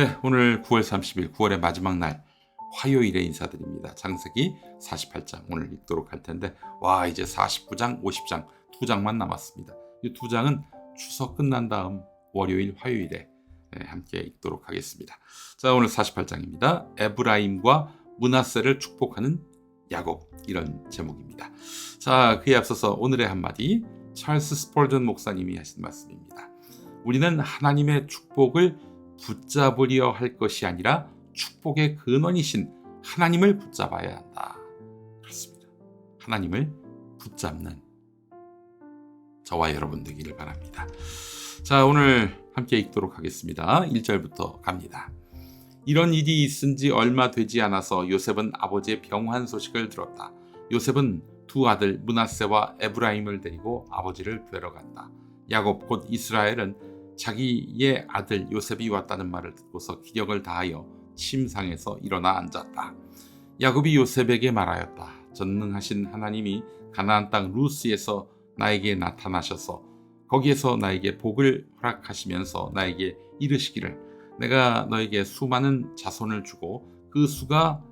네, 오늘 9월 30일, 9월의 마지막 날 화요일에 인사드립니다. 장세기 48장 오늘 읽도록 할 텐데 와 이제 49장, 50장 두 장만 남았습니다. 이 두 장은 추석 끝난 다음 월요일, 화요일에 네, 함께 읽도록 하겠습니다. 자 오늘 48장입니다. 에브라임과 문하세를 축복하는 야곱 이런 제목입니다. 자 그에 앞서서 오늘의 한마디 찰스 스폴전 목사님이 하신 말씀입니다. 우리는 하나님의 축복을 붙잡으려 할 것이 아니라 축복의 근원이신 하나님을 붙잡아야 한다. 그렇습니다. 하나님을 붙잡는 저와 여러분 되기를 바랍니다. 자, 오늘 함께 읽도록 하겠습니다. 1절부터 갑니다. 이런 일이 있은 지 얼마 되지 않아서 요셉은 아버지의 병환 소식을 들었다. 요셉은 두 아들 문하세와 에브라임을 데리고 아버지를 뵈러 간다. 야곱 곧 이스라엘은 자기의 아들 요셉이 왔다는 말을 듣고서 기력을 다하여 침상에서 일어나 앉았다. 야곱이 요셉에게 말하였다. 전능하신 하나님이 가나안 땅 루스에서 나에게 나타나셔서 거기에서 나에게 복을 허락하시면서 나에게 이르시기를 내가 너에게 수많은 자손을 주고 그 수가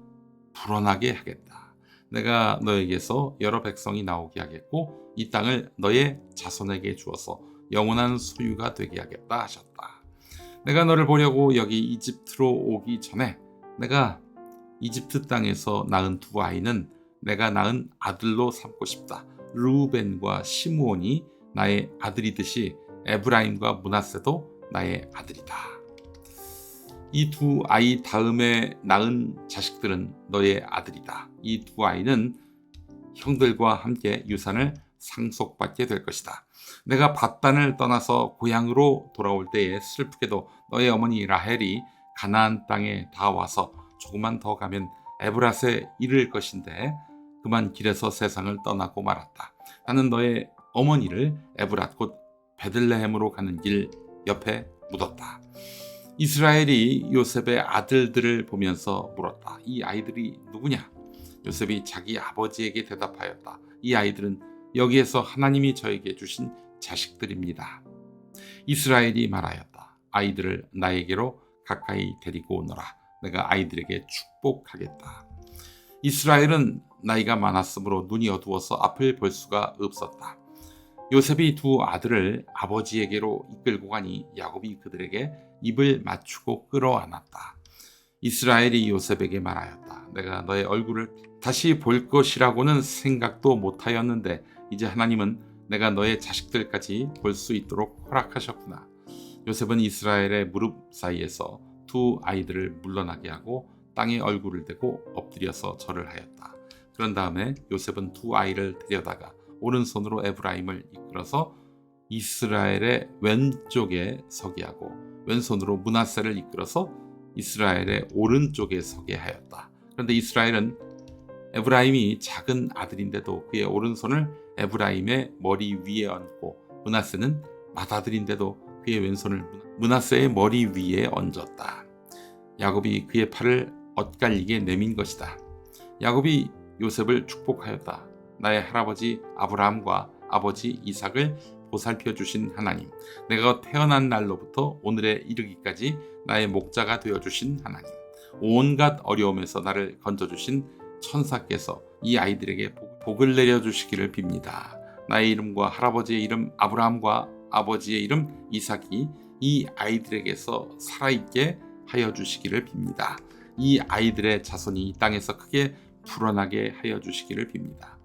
불어나게 하겠다. 내가 너에게서 여러 백성이 나오게 하겠고 이 땅을 너의 자손에게 주어서 영원한 소유가 되게 하겠다 하셨다. 내가 너를 보려고 여기 이집트로 오기 전에 내가 이집트 땅에서 낳은 두 아이는 내가 낳은 아들로 삼고 싶다. 루벤과 시므온이 나의 아들이듯이 에브라임과 문하세도 나의 아들이다. 이 두 아이 다음에 낳은 자식들은 너의 아들이다. 이 두 아이는 형들과 함께 유산을 상속받게 될 것이다. 내가 바단을 떠나서 고향으로 돌아올 때에 슬프게도 너의 어머니 라헬이 가나안 땅에 다 와서 조금만 더 가면 에브라스에 이를 것인데 그만 길에서 세상을 떠나고 말았다. 나는 너의 어머니를 에브랏 곧 베들레헴으로 가는 길 옆에 묻었다. 이스라엘이 요셉의 아들들을 보면서 물었다. 이 아이들이 누구냐? 요셉이 자기 아버지에게 대답하였다. 이 아이들은 여기에서 하나님이 저에게 주신 자식들입니다. 이스라엘이 말하였다. 아이들을 나에게로 가까이 데리고 오너라. 내가 아이들에게 축복하겠다. 이스라엘은 나이가 많았으므로 눈이 어두워서 앞을 볼 수가 없었다. 요셉이 두 아들을 아버지에게로 이끌고 가니 야곱이 그들에게 입을 맞추고 끌어안았다. 이스라엘이 요셉에게 말하였다. 내가 너의 얼굴을 다시 볼 것이라고는 생각도 못하였는데 이제 하나님은 내가 너의 자식들까지 볼 수 있도록 허락하셨구나. 요셉은 이스라엘의 무릎 사이에서 두 아이들을 물러나게 하고 땅에 얼굴을 대고 엎드려서 절을 하였다. 그런 다음에 요셉은 두 아이를 데려다가 오른손으로 에브라임을 이끌어서 이스라엘의 왼쪽에 서게 하고 왼손으로 문하세를 이끌어서 이스라엘의 오른쪽에 서게 하였다. 그런데 이스라엘은 에브라임이 작은 아들인데도 그의 오른손을 에브라임의 머리 위에 얹고 문하세는 맏아들인데도 그의 왼손을 문하세의 머리 위에 얹었다. 야곱이 그의 팔을 엇갈리게 내민 것이다. 야곱이 요셉을 축복하였다. 나의 할아버지 아브라함과 아버지 이삭을 보살펴 주신 하나님, 내가 태어난 날로부터 오늘에 이르기까지 나의 목자가 되어 주신 하나님, 온갖 어려움에서 나를 건져 주신 천사께서 이 아이들에게 복 을 내려 주시기를 빕니다. 나의 이름과 할아버지의 이름 아브라함과 아버지의 이름 이삭이 이 아이들에게서 살아있게 하여 주시기를 빕니다. 이 아이들의 자손이 이 땅에서 크게 불어나게 하여 주시기를 빕니다.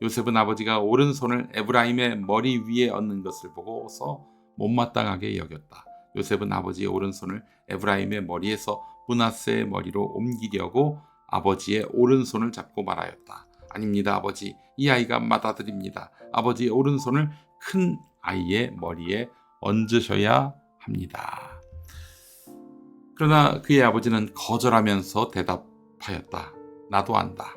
요셉은 아버지가 오른손을 에브라임의 머리 위에 얹는 것을 보고서 못마땅하게 여겼다. 요셉은 아버지의 오른손을 에브라임의 머리에서 문하세의 머리로 옮기려고 아버지의 오른손을 잡고 말하였다. 아닙니다, 아버지. 이 아이가 맏아들입니다. 아버지의 오른손을 큰 아이의 머리에 얹으셔야 합니다. 그러나 그의 아버지는 거절하면서 대답하였다. 나도 안다.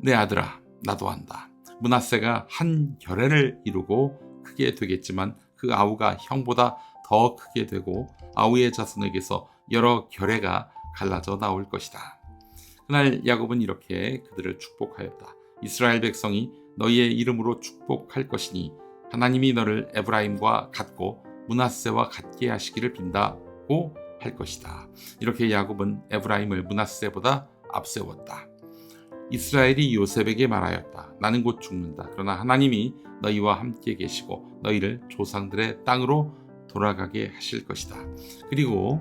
내 아들아, 나도 안다. 문하세가 한 결례를 이루고 크게 되겠지만 그 아우가 형보다 더 크게 되고 아우의 자손에게서 여러 결례가 갈라져 나올 것이다. 그날 야곱은 이렇게 그들을 축복하였다. 이스라엘 백성이 너희의 이름으로 축복할 것이니 하나님이 너를 에브라임과 같고 문하세와 같게 하시기를 빈다고 할 것이다. 이렇게 야곱은 에브라임을 문하세보다 앞세웠다. 이스라엘이 요셉에게 말하였다. 나는 곧 죽는다. 그러나 하나님이 너희와 함께 계시고 너희를 조상들의 땅으로 돌아가게 하실 것이다. 그리고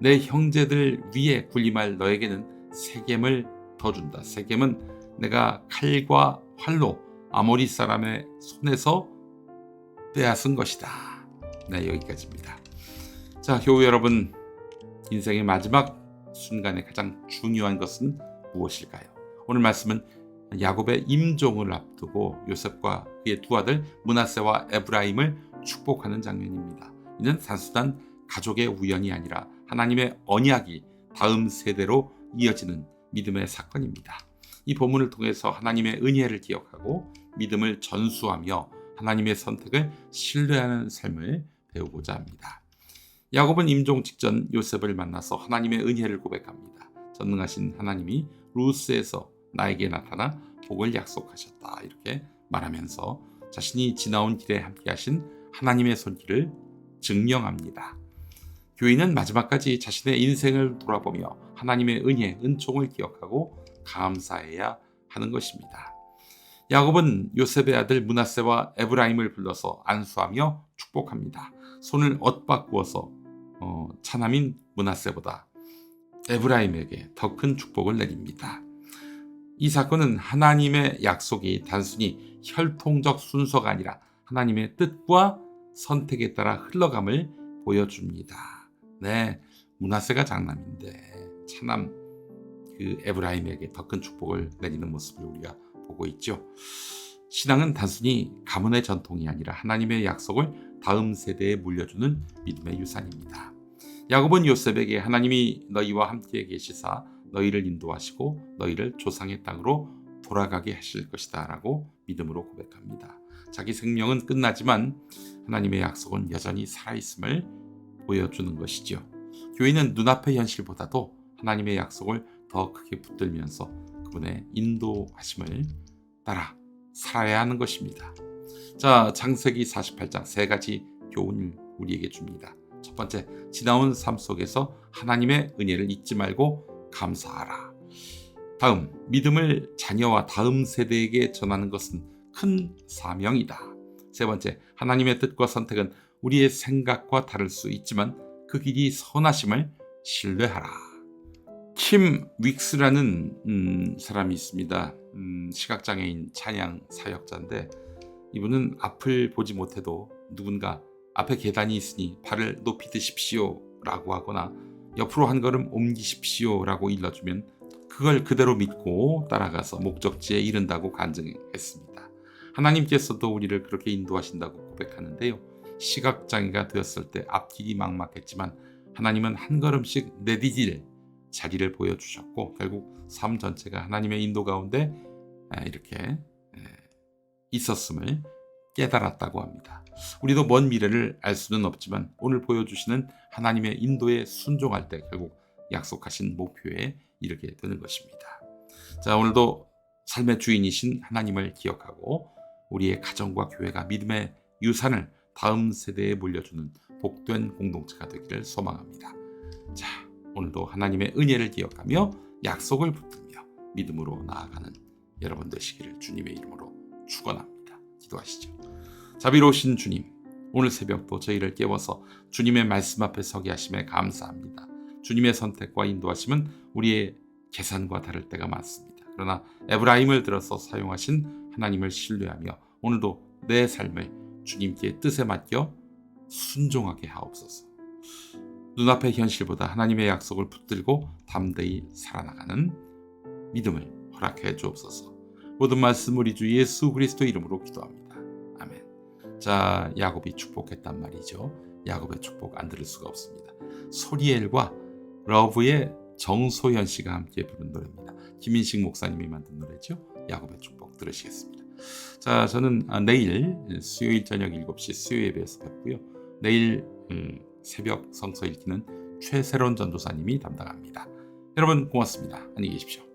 내 형제들 위에 군림할 너에게는 세겜을 더 준다. 세겜은 내가 칼과 활로 아모리 사람의 손에서 빼앗은 것이다. 네, 여기까지입니다. 자, 교우 여러분, 인생의 마지막 순간에 가장 중요한 것은 무엇일까요? 오늘 말씀은 야곱의 임종을 앞두고 요셉과 그의 두 아들 문하세와 에브라임을 축복하는 장면입니다. 이는 단순한 가족의 우연이 아니라 하나님의 언약이 다음 세대로 이어지는 믿음의 사건입니다. 이 본문을 통해서 하나님의 은혜를 기억하고 믿음을 전수하며 하나님의 선택을 신뢰하는 삶을 배우고자 합니다. 야곱은 임종 직전 요셉을 만나서 하나님의 은혜를 고백합니다. 전능하신 하나님이 루스에서 나에게 나타나 복을 약속하셨다. 이렇게 말하면서 자신이 지나온 길에 함께하신 하나님의 손길을 증명합니다. 교인은 마지막까지 자신의 인생을 돌아보며 하나님의 은혜, 은총을 기억하고 감사해야 하는 것입니다. 야곱은 요셉의 아들 문하세와 에브라임을 불러서 안수하며 축복합니다. 손을 엇바꾸어서 어, 차남인 문하세보다 에브라임에게 더 큰 축복을 내립니다. 이 사건은 하나님의 약속이 단순히 혈통적 순서가 아니라 하나님의 뜻과 선택에 따라 흘러감을 보여줍니다. 네, 문하세가 장남인데 차남 그 에브라임에게 더 큰 축복을 내리는 모습을 우리가 보고 있죠. 신앙은 단순히 가문의 전통이 아니라 하나님의 약속을 다음 세대에 물려주는 믿음의 유산입니다. 야곱은 요셉에게 하나님이 너희와 함께 계시사 너희를 인도하시고 너희를 조상의 땅으로 돌아가게 하실 것이다라고 믿음으로 고백합니다. 자기 생명은 끝나지만 하나님의 약속은 여전히 살아있음을 보여주는 것이죠. 교회는 눈앞의 현실보다도 하나님의 약속을 더 크게 붙들면서 그분의 인도하심을 따라 살아야 하는 것입니다. 자, 창세기 48장 세 가지 교훈을 우리에게 줍니다. 첫 번째, 지나온 삶 속에서 하나님의 은혜를 잊지 말고 감사하라. 다음, 믿음을 자녀와 다음 세대에게 전하는 것은 큰 사명이다. 세 번째, 하나님의 뜻과 선택은 우리의 생각과 다를 수 있지만 그 길이 선하심을 신뢰하라. 킴 윅스라는 음, 사람이 있습니다. 음, 시각장애인 찬양 사역자인데 이분은 앞을 보지 못해도 누군가 앞에 계단이 있으니 발을 높이 드십시오 라고 하거나 옆으로 한 걸음 옮기십시오 라고 일러주면 그걸 그대로 믿고 따라가서 목적지에 이른다고 간증했습니다. 하나님께서도 우리를 그렇게 인도하신다고 고백하는데요. 시각장애가 되었을 때 앞길이 막막했지만 하나님은 한 걸음씩 내디딜 자리를 보여주셨고 결국 삶 전체가 하나님의 인도 가운데 이렇게 있었음을 깨달았다고 합니다. 우리도 먼 미래를 알 수는 없지만 오늘 보여주시는 하나님의 인도에 순종할 때 결국 약속하신 목표에 이르게 되는 것입니다. 자, 오늘도 삶의 주인이신 하나님을 기억하고 우리의 가정과 교회가 믿음의 유산을 다음 세대에 물려주는 복된 공동체가 되기를 소망합니다. 자, 오늘도 하나님의 은혜를 기억하며 약속을 붙들며 믿음으로 나아가는 여러분 되시기를 주님의 이름으로 축원합니다. 기도하시죠. 자비로우신 주님, 오늘 새벽도 저희를 깨워서 주님의 말씀 앞에 서게 하심에 감사합니다. 주님의 선택과 인도하심은 우리의 계산과 다를 때가 많습니다. 그러나 에브라임을 들어서 사용하신 하나님을 신뢰하며 오늘도 내 삶을 주님께 뜻에 맡겨 순종하게 하옵소서. 눈앞의 현실보다 하나님의 약속을 붙들고 담대히 살아나가는 믿음을 허락해 주옵소서. 모든 말씀 우리 주 예수 그리스도 이름으로 기도합니다. 아멘. 자, 야곱이 축복했단 말이죠. 야곱의 축복 안 들을 수가 없습니다. 소리엘과 러브의 정소현 씨가 함께 부른 노래입니다. 김인식 목사님이 만든 노래죠. 야곱의 축복 들으시겠습니다. 자, 저는 내일 수요일 저녁 7시 수요 예배에서 뵙고요. 내일 새벽 성서 읽기는 최세론 전도사님이 담당합니다. 여러분 고맙습니다. 안녕히 계십시오.